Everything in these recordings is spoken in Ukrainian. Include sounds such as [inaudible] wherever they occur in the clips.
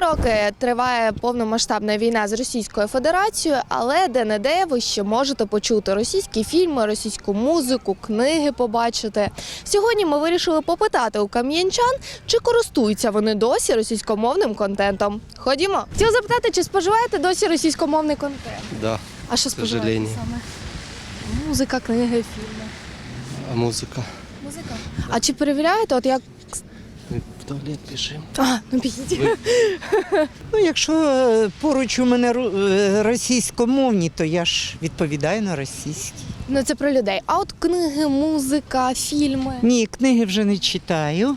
Два роки триває повномасштабна війна з Російською Федерацією, але де-не-де ви ще можете почути російські фільми, російську музику, книги побачити. Сьогодні ми вирішили попитати у кам'янчан, чи користуються вони досі російськомовним контентом. Ходімо. Хотіла запитати, чи споживаєте досі російськомовний контент? Да, А що споживаєте саме? Музика, книги, фільми. а музыка? Музика. А чи перевіряєте, от як. Мы в туалет бежим. А, ну підійдіть. [laughs] Ну, якщо е, поруч у мене е, російськомовні, то я ж відповідаю на російській. Ну це про людей. А от книги, музика, фільми. Ні, книги вже не читаю,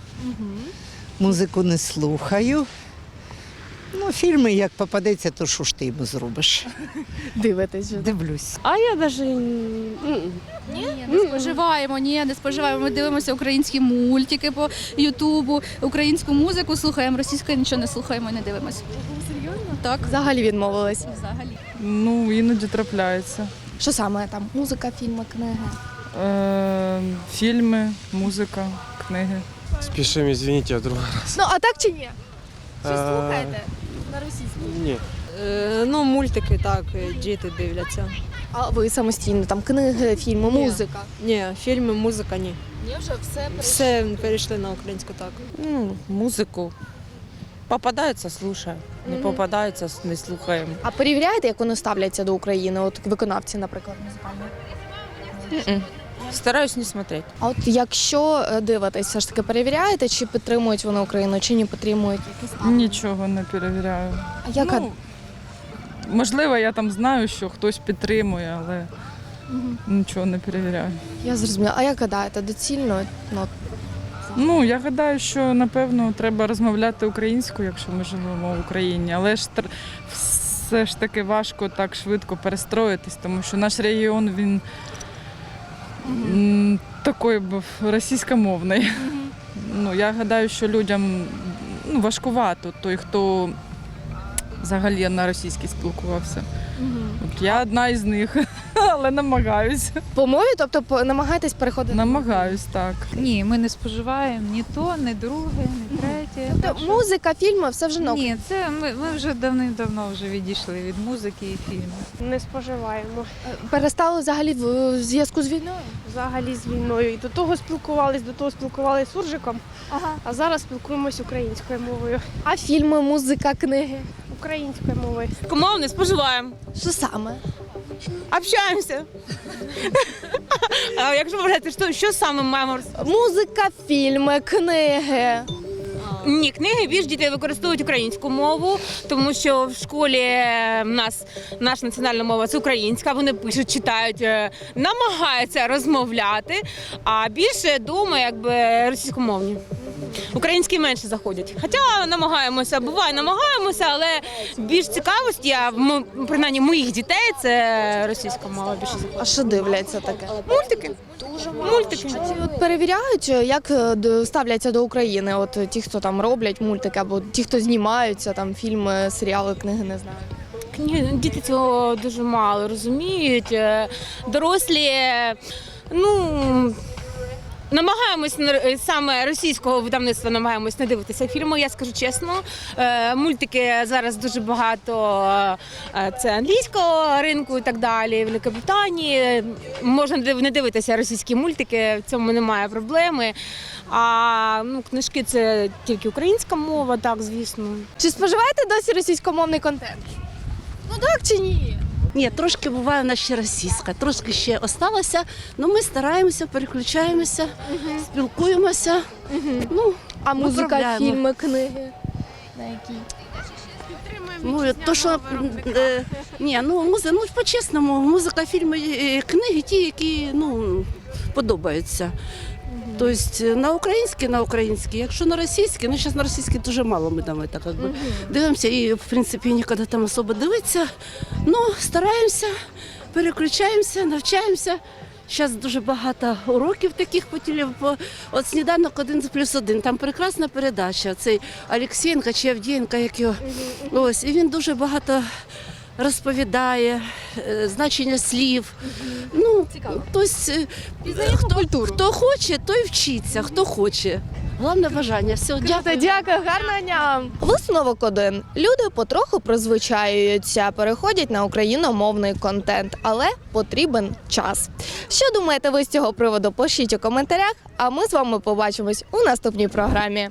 музику не слухаю. Ну, фільми, як попадеться, то що ж ти йому зробиш? [laughs] Дивитесь. же. Дивлюсь. А я навіть Ні, не споживаємо, ні, не споживаємо. Ми дивимося українські мультики по Ютубу, українську музику слухаємо, російською нічого не слухаємо і не дивимося. Серйозно? Так, Взагалі відмовились. взагалі. Ну, іноді трапляється. Що саме там? Музика, фільми, книги. Е, фільми, музика, книги. Спешим, извините, я другой раз. Ну а так чи ні? Е, слухаєте на російській? Ні. Е, ну, мультики так, діти дивляться. А ви самостійно там книги, фільми, музика. Ні, фільми, музика ні. Ні, вже все Все перейшли на українську так. Ну, музику. Попадається, слухаю. Не Мгм. попадається, не слухаємо. А перевіряєте, як вони ставляться до України? От виконавці, наприклад, музикальні. Стараюсь не смотреть. А от якщо е, дивитесь, все ж таки перевіряєте, чи підтримують вони Україну, чи не підтримують якісь? Нічого не перевіряю. А яка Ну, можливо, я там знаю, що хтось підтримує, але нічого не перевіряю. я зрозуміла. А як гадаєте, доцільно? Ну, Ну, я гадаю, що напевно треба розмовляти українською, якщо ми живемо в Україні, але ж тр- все ж таки важко так швидко перестроїтись, тому що наш регіон він м, такий був російськомовний. Ну, я гадаю, що людям ну, важкувато той, хто взагалі на російській спілкувався. От я одна із них, [laughs] але намагаюсь. по мові, тобто по- намагаєтесь переходити. Намагаюсь так. Ні, ми не споживаємо ні то, ні друге, ні третє. Тобто музика, фільми, все вже на Ні, це ми, ми вже давним-давно вже відійшли від музики і фільмів. Не споживаємо перестали взагалі в в зв'язку з війною. взагалі з війною. І до того спілкувались, до того спілкувалися суржиком, Ага. а зараз спілкуємось українською мовою. А фільми, музика, книги. Українською мовою. Мов не споживаємо, Що саме? общаємося. А якщо вважати, що, що саме маємо? роз- Музика, фільми, книги. Ні, книги більш дітей використовують українську мову, тому що в школі е, в нас наша національна мова це українська. Вони пишуть, читають, е, намагаються розмовляти, а більше дома якби російськомовні. Українські менше заходять. Хоча намагаємося, буває, намагаємося, але більш цікавості, а м- принаймні моїх дітей це російська мова більше заходить. А що дивляться таке? Мультики. Мультики. Чи от перевіряють, як е, до- ставляться до України? От е, ті, хто там роблять мультики, або ті, хто знімаються, там фільми, серіали, книги, не знаю. Ні, діти цього дуже мало розуміють. Е, Дорослі, е, ну. Намагаємось на- е, саме російського видавництва намагаємось не дивитися фільми. Я скажу чесно. Е, Мультики зараз дуже багато. е, Це англійського ринку і так далі. В Великобританії можна не дивитися російські мультики, в цьому немає проблеми. А ну, книжки це тільки українська мова, так звісно. Чи споживаєте досі російськомовний контент? Ну так чи ні? Ні, трошки буває в нас ще російська, трошки ще осталося. Ну ми стараємося, переключаємося, спілкуємося. Ну, А музика, Виправляємо. фільми, книги? На які? ну то що е, ні, ну музика, ну по-чесному, музика, фільми, е, книги, ті, які ну подобаються. Тобто на українське, на українське, якщо на російське, ну зараз на російське дуже мало ми там так, якби, дивимося і в принципі ніколи там особо дивитися. Ну, стараємося, переключаємося, навчаємося. Зараз дуже багато уроків таких по по От сніданок один плюс один. Там прекрасна передача. Цей Олексієнка чи Авдієнка, як його. Ось, і він дуже багато розповідає, е, значення слів. Ну, тобто, е, хто, хто хоче, той вчиться, хто хоче. Головне бажання. Все, дякую. дякую, гарного дня. Висновок один. Люди потроху призвичаюються, переходять на україномовний контент, але потрібен час. Що думаєте ви з цього приводу? Пишіть у коментарях, а ми з вами побачимось у наступній програмі.